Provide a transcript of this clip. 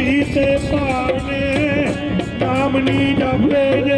ਸੀਤੇ ਭਾਵਨੇ ਨਾਮ ਨੀ ਜਪਦੇ